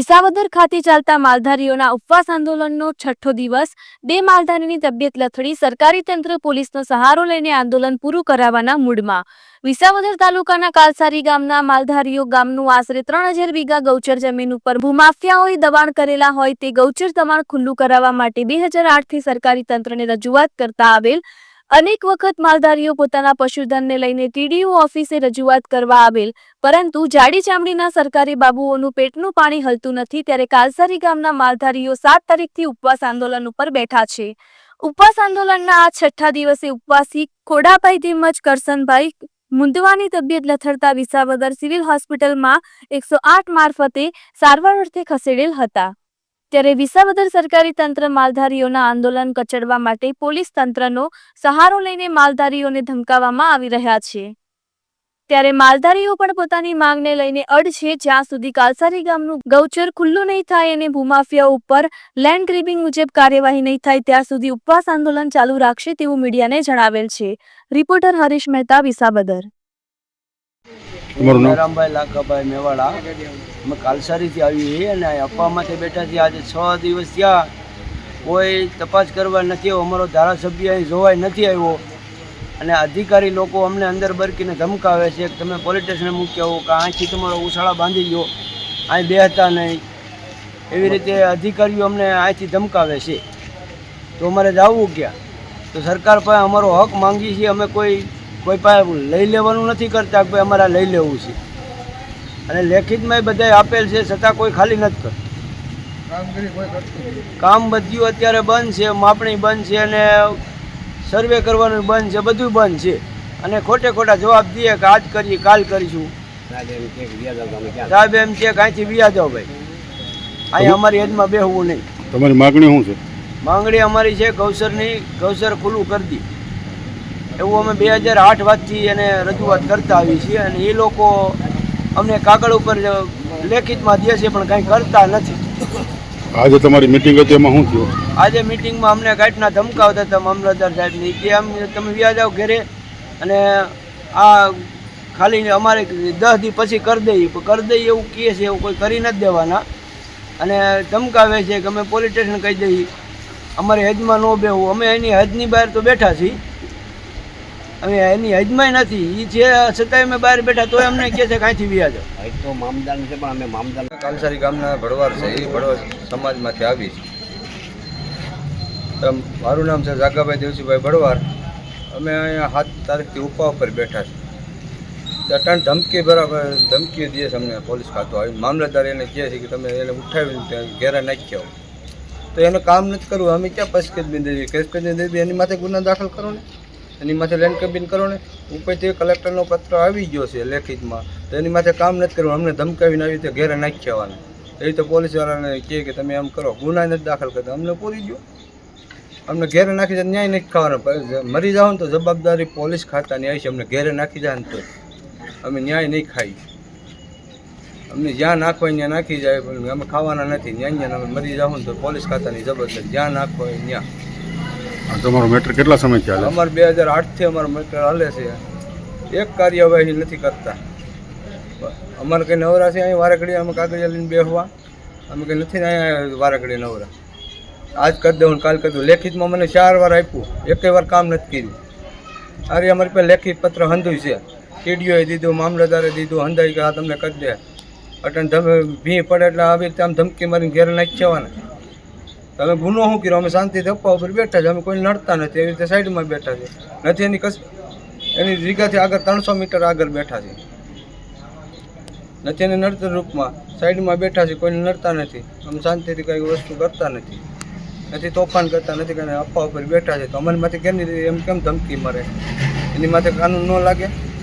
વિસાવદર ખાતે ચાલતા માલધારીઓના ઉપવાસ આંદોલનનો છઠ્ઠો દિવસ. બે માલધારીની તબિયત લથડી, સરકારી તંત્ર પોલીસનો સહારો લઈને આંદોલન પૂરું કરાવવાના મૂડમાં. વિસાવદર તાલુકાના કાલસારી ગામના માલધારીઓ ગામનું આશરે ત્રણ હજાર વીઘા ગૌચર જમીન ઉપર ભૂમાફિયાઓએ દબાણ કરેલા હોય તે ગૌચર દબાણ ખુલ્લું કરાવવા માટે બે હજાર આઠથી સરકારી તંત્રને રજૂઆત કરતા આવેલ અનેક વખત માલધારીઓ પોતાના પશુધનને લઈને ટીડીઓ ઓફિસે રજૂઆત કરવા આવેલ, પરંતુ જાડી ચામડીના સરકારી બાબુઓનું પેટનું પાણી હલતું નથી ત્યારે કાલસારી ગામના માલધારીઓ સાત તારીખથી ઉપવાસ આંદોલન ઉપર બેઠા છે. ઉપવાસ આંદોલનના આ છઠ્ઠા દિવસે ઉપવાસી ખોડાભાઈ તેમજ કરસનભાઈ મુંદવાની તબિયત લથડતા વિસાવદર સિવિલ હોસ્પિટલમાં એકસો આઠ મારફતે સારવાર અર્થે ખસેડેલ હતા. ત્યારે વિસાવદર સરકારી તંત્ર માલધારીઓના આંદોલન કચડવા માટે પોલીસ તંત્રનો સહારો લઈને માલધારીઓને ધમકાવવામાં આવી રહ્યા છે. ત્યારે માલધારીઓ પણ પોતાની માંગને લઈને અડ છે, જ્યાં સુધી કાલસારી ગામનું ગૌચર ખુલ્લું નહીં થાય અને ભૂમાફિયા ઉપર લેન્ડ ગ્રેબિંગ મુજબ કાર્યવાહી નહીં થાય, ત્યાં સુધી ઉપવાસ આંદોલન ચાલુ રાખશે તેવું મીડિયાને જણાવેલ છે. રિપોર્ટર હરીશ મહેતા, વિસાવદર. તમારું નામ? રામભાઈ લાખાભાઈ મેવાડા. અમે કાલસારીથી આવીએ અને અપામાંથી બેઠા છીએ. આજે છ દિવસ થયા. કોઈ તપાસ કરવા નથી અમારો ધારાસભ્ય અહીં જોવાય નથી આવ્યો. અને અધિકારી લોકો અમને અંદર બરકીને ધમકાવે છે. કે તમે પોલીસ સ્ટેશને મૂકી આવો કે અહીંથી તમારો ઉછાળા બાંધી ગયો અહીં બેહતા નહીં. એવી રીતે અધિકારીઓ અમને અહીંથી ધમકાવે છે. તો અમારે જવું ક્યાં? તો સરકાર પાસે અમારો હક માંગીએ છીએ અમે કોઈ કોઈ પાસે લઈ લેવાનું નથી કરતા કે ભાઈ અમારે લઈ લેવું છે. અને લેખિતમાં બધાય આપેલ છે છતાં કોઈ ખાલી નથી કરતું. કામ બધું અત્યારે બંધ છે માપણી બંધ છે અને સર્વે કરવાનું બંધ છે બધું બંધ છે. અને ખોટે ખોટા જવાબ દઈએ કે આજ કરીએ કાલ કરીશું. સાહેબ એમ છે કાંઈથી વ્યા જાઓ ભાઈ. અહીં અમારી હેદમાં બેહવું નહીં. તમારી માગણી શું છે? માંગણી અમારી છે ગૌસરની ગૌસર ખુલ્લું કરી દી. એવું અમે બે હજાર આઠ વાતથી એને રજૂઆત કરતા આવી છીએ અને એ લોકો અમને કાગળ ઉપર લેખિતમાં દે છે પણ કંઈ કરતા નથી. આજે તમારી મિટિંગ હતી એમાં શું થયું? આજે મિટિંગમાં અમને કાંઈકના ધમકાવતા હતા મામલતદાર સાહેબની કે આમ તમે વ્યાજ આવો ઘરે અને આ ખાલી અમારે દસ દી પછી કરી દઈએ. કરી દઈએ એવું કહે છે એવું કોઈ કરી નથી દેવાના. અને ધમકાવે છે કે અમે પોલીસ સ્ટેશન કહી દઈએ અમારે હદમાં ન બેહવું અમે એની હદની બહાર તો બેઠા છીએ. અમે એની હદમાંય નથી. એ છે છતાંય અમે બહાર બેઠા તોય અમને કહે છે કાંઈથી વ્યાજ કાલસારી ગામના ભડવાર છે એ ભડવાર સમાજમાંથી આવી છે. અમ મારું નામ છે જાગાભાઈ દેવજીભાઈ ભડવાર અમે અહીંયા સાત તારીખથી ઉપા ઉપર બેઠા છીએ અટાણ ધમકી બરાબર ધમકી દે છે અમને પોલીસ ખાતો. આવી મામલતદાર એને કહે છે કે તમે એને ઉઠાવીને ત્યાં ઘેરા નાખી આવો તો એનું કામ નથી કરવું. અમે ક્યાં પસકેજ બિંદી કેસ કરીને એની માથે ગુના દાખલ કરો ને. એની માથે લેન્ડ કેબિન કરો ને, ઉપરથી કલેક્ટરનો પત્ર આવી ગયો છે લેખિતમાં. તો એની માથે કામ નથી કરવું, અમને ધમકાવીને આવી રીતે ઘેરે નાખી આવવાનું એ રીતે પોલીસવાળાને કહે કે તમે આમ કરો, ગુના નથી દાખલ કરતા. અમને પૂરી ગયો. અમને ઘેરે નાખી જાય ન્યાય નથી ખાવાનો. મરી જાવ ને તો જવાબદારી પોલીસ ખાતાની આવી છે. અમને ઘેરે નાખી જાય ને તો અમે ન્યાય નહીં ખાઈ. અમને જ્યાં નાખો ત્યાં નાખી જાય અમે ખાવાના નથી. ત્યાં ત્યાં અમે મરી જાઓ ને તો પોલીસ ખાતાની જબરદસ્ત જ્યાં નાખો ત્યાં. તમારો મેટર કેટલા સમય ચાલે અમારે બે હજાર આઠથી અમારો મેટર હાલે છે. એક કાર્યવાહી નથી કરતા. અમારે કંઈ નવરા છે? અહીં વારેકડી અમે કાગળિયા લઈને બેસવા અમે કંઈ નથી અહીંયા વારેકડી નવરા. આજ કરી દઉં કાલ કરી દઉં. લેખિતમાં મને ચાર વાર આપ્યું. એકે વાર કામ નથી કર્યું. અરે અમારી પાસે લેખિત પત્ર હંધું છે. ટીડીઓએ દીધું, મામલતદારે દીધું હંધાઈ કે આ તમને કરી દે. અટન તમે ભી પડે એટલે આવી રીતે આમ ધમકી મારીને ઘેર નાખી જવાના. તમે ગુનો શું કર્યો? અમે શાંતિથી અપ્પા ઉપર બેઠા છે અમે કોઈ નડતા નથી. એવી રીતે સાઈડમાં બેઠા છે નથી એની કશ એની જગ્યાથી આગળ ત્રણસો મીટર આગળ બેઠા છે નથી એને નડતર રૂપમાં. સાઈડમાં બેઠા છે કોઈને નડતા નથી. અમે શાંતિથી કંઈ વસ્તુ કરતા નથી. નથી તોફાન કરતા નથી કંઈ અપ્પા ઉપર બેઠા છે તો અમારી માથે કેની એમ કેમ ધમકી મરે? એની માથે કાનૂન ન લાગે?